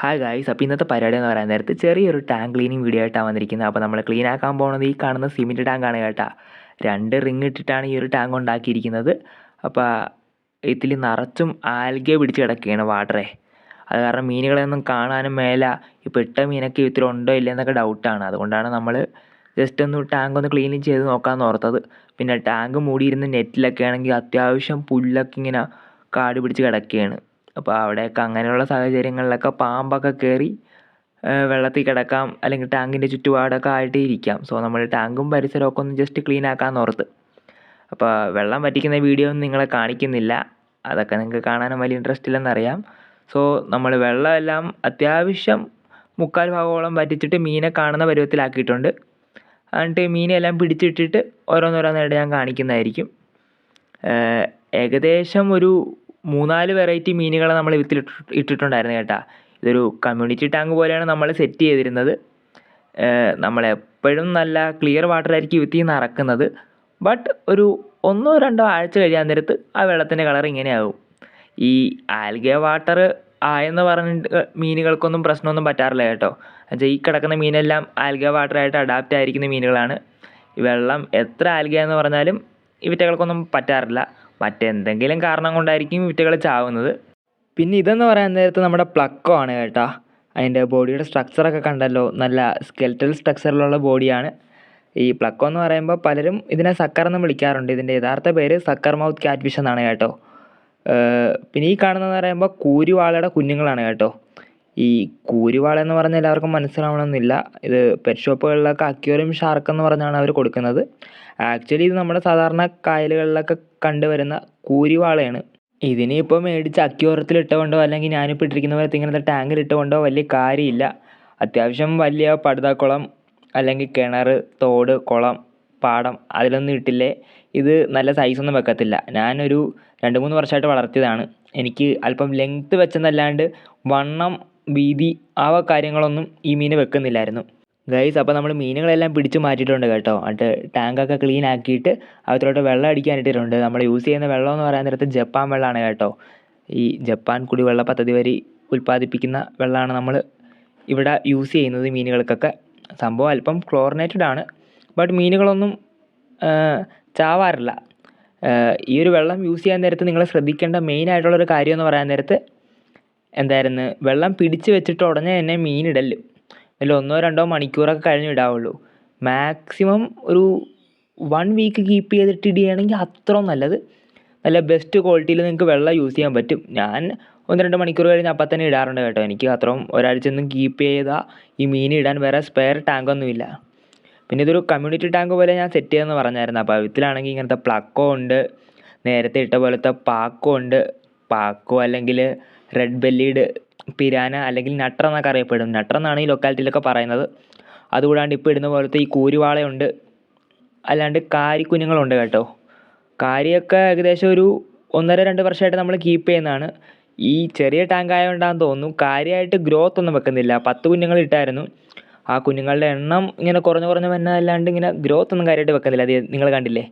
Hi guys അപ്പോൾ ഇന്നത്തെ പരിപാടി എന്ന് പറയാൻ നേരത്ത് ചെറിയൊരു ടാങ്ക് ക്ലീനിങ് വീഡിയോ ആയിട്ടാണ് വന്നിരിക്കുന്നത്. അപ്പോൾ നമ്മൾ ക്ലീൻ ആക്കാൻ പോകുന്നത് ഈ കാണുന്ന സിമെന്റ് ടാങ്കാണ് കേട്ടോ. രണ്ട് റിങ് ഇട്ടിട്ടാണ് ഈ ഒരു ടാങ്ക് ഉണ്ടാക്കിയിരിക്കുന്നത്. അപ്പോൾ ഇതിൽ നിറച്ചും ആൽഗെ പിടിച്ച് കിടക്കുകയാണ് വാട്ടറെ അത് കാരണം മീനുകളെയൊന്നും കാണാനും മേല. ഇപ്പോൾ ഇട്ട മീനൊക്കെ ഇതിൽ ഉണ്ടോ ഇല്ല എന്നൊക്കെ ഡൗട്ടാണ് അതുകൊണ്ടാണ് നമ്മൾ ജസ്റ്റ് ഒന്ന് ടാങ്ക് ഒന്ന് ക്ലീൻ ചെയ്ത് നോക്കാമെന്ന് ഓർത്തത്. പിന്നെ ടാങ്ക് മൂടിയിരുന്ന നെറ്റിലൊക്കെ ആണെങ്കിൽ അത്യാവശ്യം പുല്ലൊക്കെ ഇങ്ങനെ കാട് പിടിച്ച് കിടക്കുകയാണ്. അപ്പോൾ അവിടെയൊക്കെ അങ്ങനെയുള്ള സാഹചര്യങ്ങളിലൊക്കെ പാമ്പൊക്കെ കയറി വെള്ളത്തിൽ കിടക്കാം അല്ലെങ്കിൽ ടാങ്കിന്റെ ചുറ്റുപാടൊക്കെ ആയിട്ട് ഇരിക്കാം സോ നമ്മൾ ടാങ്കും പരിസരമൊക്കെ ഒന്ന് ജസ്റ്റ് ക്ലീൻ ആക്കാൻ ഓർത്ത്. അപ്പോൾ വെള്ളം വറ്റിക്കുന്ന വീഡിയോ ഒന്നും നിങ്ങളെ കാണിക്കുന്നില്ല. അതൊക്കെ നിങ്ങൾക്ക് കാണാനും വലിയ ഇൻട്രസ്റ്റ് ഇല്ലെന്നറിയാം സോ നമ്മൾ വെള്ളമെല്ലാം അത്യാവശ്യം മുക്കാൽ ഭാഗോളം വറ്റിച്ചിട്ട് മീനെ കാണുന്ന പരുവത്തിലാക്കിയിട്ടുണ്ട്. എന്നിട്ട് മീനെല്ലാം പിടിച്ചിട്ടിട്ട് ഓരോന്നോരോന്നായിട്ട് ഞാൻ കാണിക്കുന്നതായിരിക്കും. ഏകദേശം ഒരു മൂന്നാൽ വെറൈറ്റി മീനുകളെ നമ്മൾ വിത്തിൽ ഇട്ടിട്ടുണ്ടായിരുന്നു കേട്ടാ. ഇതൊരു കമ്മ്യൂണിറ്റി ടാങ്ക് പോലെയാണ് നമ്മൾ സെറ്റ് ചെയ്തിരുന്നത്. നമ്മളെപ്പോഴും നല്ല ക്ലിയർ വാട്ടർ ആയിരിക്കും വിത്തിൽ നിന്ന് ഇറക്കുന്നത് ബട്ട് ഒരു ഒന്നോ രണ്ടോ ആഴ്ച കഴിയാൻ നേരത്ത് ആ വെള്ളത്തിന്റെ കളർ ഇങ്ങനെയാകും ഈ ആൽഗേ വാട്ടർ ആയെന്ന് പറഞ്ഞിട്ട് മീനുകൾക്കൊന്നും പ്രശ്നമൊന്നും പറ്റാറില്ല കേട്ടോ. എന്നുവെച്ചാൽ ഈ കിടക്കുന്ന മീനെല്ലാം ആൽഗ വാട്ടറായിട്ട് അഡാപ്റ്റ് ആയിരിക്കുന്ന മീനുകളാണ്. വെള്ളം എത്ര ആൽഗ എന്ന് പറഞ്ഞാലും ഇവറ്റകൾക്കൊന്നും പറ്റാറില്ല. മറ്റെന്തെങ്കിലും കാരണം കൊണ്ടായിരിക്കും ഇവറ്റകൾ ചാവുന്നത്. പിന്നെ ഇതെന്ന് പറയാൻ നേരത്ത് നമ്മുടെ പ്ലക്കോ ആണ് കേട്ടോ. അതിന്റെ ബോഡിയുടെ സ്ട്രക്ചറൊക്കെ കണ്ടല്ലോ. നല്ല സ്കെൽറ്റൽ സ്ട്രക്ചറിലുള്ള ബോഡിയാണ് ഈ പ്ലക്കോ എന്ന് പറയുമ്പോൾ പലരും ഇതിനെ സക്കർ എന്ന് വിളിക്കാറുണ്ട്. ഇതിന്റെ യഥാർത്ഥ പേര് സക്കർ മൗത്ത് ക്യാറ്റ്ഫിഷ് എന്നാണ് കേട്ടോ. പിന്നെ ഈ കാണുന്നതെന്ന് പറയുമ്പോൾ കൂരിവാളയുടെ കുഞ്ഞുങ്ങളാണ് കേട്ടോ. ഈ കൂരിവാള എന്ന് പറഞ്ഞാൽ എല്ലാവർക്കും മനസ്സിലാവണമെന്നില്ല. ഇത് പെറ്റ് ഷോപ്പുകളിലൊക്കെ അക്വേറിയം ഷാർക്ക് എന്ന് പറഞ്ഞാണ് അവർ കൊടുക്കുന്നത്. ആക്ച്വലി ഇത് നമ്മുടെ സാധാരണ കായലുകളിലൊക്കെ കണ്ടുവരുന്ന കൂരിവാളയാണ്. ഇതിനെ മേടിച്ച് അക്വേറിയത്തിൽ ഇട്ടുകൊണ്ടോ അല്ലെങ്കിൽ ഞാനിപ്പോൾ ഇട്ടിരിക്കുന്ന പോലത്തെ ഇങ്ങനത്തെ ടാങ്കിൽ ഇട്ടുകൊണ്ടോ വലിയ കാര്യമില്ല. അത്യാവശ്യം വലിയ പടുതാക്കുളം അല്ലെങ്കിൽ കിണർ തോട് കുളം പാടം അതിലൊന്നും ഇട്ടില്ലേ? ഇത് നല്ല സൈസൊന്നും വെക്കത്തില്ല. ഞാനൊരു രണ്ട് മൂന്ന് വർഷമായിട്ട് വളർത്തിയതാണ്. എനിക്ക് അല്പം ലെങ്ത്ത് വെച്ചെന്നല്ലാണ്ട് വണ്ണം വീതി ആ കാര്യങ്ങളൊന്നും ഈ മീൻ വെക്കുന്നില്ലായിരുന്നു. ഗൈസ് അപ്പോൾ നമ്മൾ മീനുകളെല്ലാം പിടിച്ച് മാറ്റിയിട്ടുണ്ട് കേട്ടോ. എന്നിട്ട് ടാങ്കൊക്കെ ക്ലീൻ ആക്കിയിട്ട് അതിലോട്ട് വെള്ളം അടിക്കാൻ ഇട്ടിട്ടുണ്ട്. നമ്മൾ യൂസ് ചെയ്യുന്ന വെള്ളം എന്ന് പറയാൻ നേരത്ത് ജപ്പാൻ വെള്ളമാണ് കേട്ടോ. ഈ ജപ്പാൻ കുടിവെള്ള പദ്ധതി വഴി ഉൽപ്പാദിപ്പിക്കുന്ന വെള്ളമാണ് നമ്മൾ ഇവിടെ യൂസ് ചെയ്യുന്നത് മീനുകൾക്കൊക്കെ. സംഭവം അല്പം ക്ലോറിനേറ്റഡ് ആണ്. ബട്ട് മീനുകളൊന്നും ചാവാറില്ല. ഈ ഒരു വെള്ളം യൂസ് ചെയ്യാൻ നേരത്ത് നിങ്ങൾ ശ്രദ്ധിക്കേണ്ട മെയിൻ ആയിട്ടുള്ളൊരു കാര്യം എന്ന് പറയാൻ നേരത്ത് എന്തായിരുന്നു? വെള്ളം പിടിച്ച് വെച്ചിട്ട് ഉടനെ തന്നെ മീനിടൽ. അല്ല ഒന്നോ രണ്ടോ മണിക്കൂറൊക്കെ കഴിഞ്ഞ് ഇടാവുള്ളൂ. മാക്സിമം ഒരു വൺ വീക്ക് കീപ്പ് ചെയ്തിട്ട് ഇടുകയാണെങ്കിൽ അത്രയും നല്ലത്. നല്ല ബെസ്റ്റ് ക്വാളിറ്റിയിൽ നിങ്ങൾക്ക് വെള്ളം യൂസ് ചെയ്യാൻ പറ്റും. ഞാൻ ഒന്ന് രണ്ട് മണിക്കൂർ കഴിഞ്ഞ് അപ്പം തന്നെ ഇടാറുണ്ട് കേട്ടോ. എനിക്ക് അത്രയും ഒരാഴ്ച ഒന്നും കീപ്പ് ചെയ്താൽ ഈ മീൻ ഇടാൻ വേറെ സ്പെയർ ടാങ്കൊന്നുമില്ല പിന്നെ ഇതൊരു കമ്മ്യൂണിറ്റി ടാങ്ക് പോലെ ഞാൻ സെറ്റ് ചെയ്തെന്ന് പറഞ്ഞായിരുന്നു. അപ്പോൾ ഇതിലാണെങ്കിൽ ഇങ്ങനത്തെ പ്ലക്കോ ഉണ്ട് നേരത്തെ ഇട്ട പോലത്തെ പാക്കോ ഉണ്ട്. പാക്കോ അല്ലെങ്കിൽ റെഡ് ബെല്ലീഡ് പിരാന അല്ലെങ്കിൽ നട്ടർ എന്നൊക്കെ അറിയപ്പെടും. നട്ടർ എന്നാണ് ഈ ലൊക്കാലിറ്റിയിലൊക്കെ പറയുന്നത്. അതുകൂടാണ്ട് ഇപ്പോൾ ഇടുന്ന പോലത്തെ ഈ കൂരുവാളയുണ്ട്. അല്ലാണ്ട് കാരിക്കുഞ്ഞുങ്ങളുണ്ട് കേട്ടോ. കാരിയൊക്കെ ഏകദേശം ഒരു ഒന്നര രണ്ട് വർഷമായിട്ട് നമ്മൾ കീപ്പ് ചെയ്യുന്നതാണ്. ഈ ചെറിയ ടാങ്ക് ആയതുകൊണ്ടാണെന്ന് തോന്നുന്നു. കാര്യമായിട്ട് ഗ്രോത്ത് ഒന്നും വെക്കുന്നില്ല. പത്ത് കുഞ്ഞുങ്ങൾ ഇട്ടായിരുന്നു. ആ കുഞ്ഞുങ്ങളുടെ എണ്ണം ഇങ്ങനെ കുറഞ്ഞു കുറഞ്ഞു വരുന്നതല്ലാണ്ട് ഇങ്ങനെ ഗ്രോത്ത് ഒന്നും കാര്യമായിട്ട് വെക്കുന്നില്ല. അത് നിങ്ങൾ കണ്ടില്ലേ?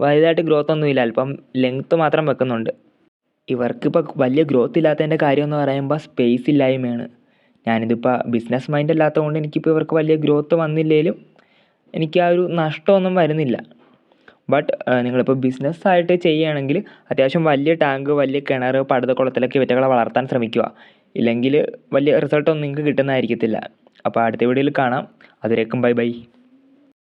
വലുതായിട്ട് ഗ്രോത്ത് ഒന്നുമില്ല. അല്പം ലെങ്ത്ത് മാത്രം വെക്കുന്നുണ്ട്. ഇവർക്കിപ്പോൾ വലിയ ഗ്രോത്ത് ഇല്ലാത്തതിന്റെ കാര്യം എന്ന് പറയുമ്പോൾ സ്പേസ് ഇല്ലായ്മയാണ്. ഞാനിതിപ്പോൾ ബിസിനസ് മൈൻഡ് അല്ലാത്തത് കൊണ്ട് എനിക്കിപ്പോൾ ഇവർക്ക് വലിയ ഗ്രോത്ത് വന്നില്ലെങ്കിലും എനിക്ക് ആ ഒരു നഷ്ടമൊന്നും വരുന്നില്ല. ബട്ട് നിങ്ങളിപ്പോൾ ബിസിനസ്സായിട്ട് ചെയ്യുകയാണെങ്കിൽ അത്യാവശ്യം വലിയ ടാങ്ക് വലിയ കിണർ പടുതക്കുളത്തിലൊക്കെ വിറ്റകളെ വളർത്താൻ ശ്രമിക്കുക. ഇല്ലെങ്കിൽ വലിയ റിസൾട്ടൊന്നും നിങ്ങൾക്ക് കിട്ടുന്നതായിരിക്കത്തില്ല. അപ്പോൾ അടുത്ത വീഡിയോയിൽ കാണാം. അതുവരേക്കും ബൈ ബൈ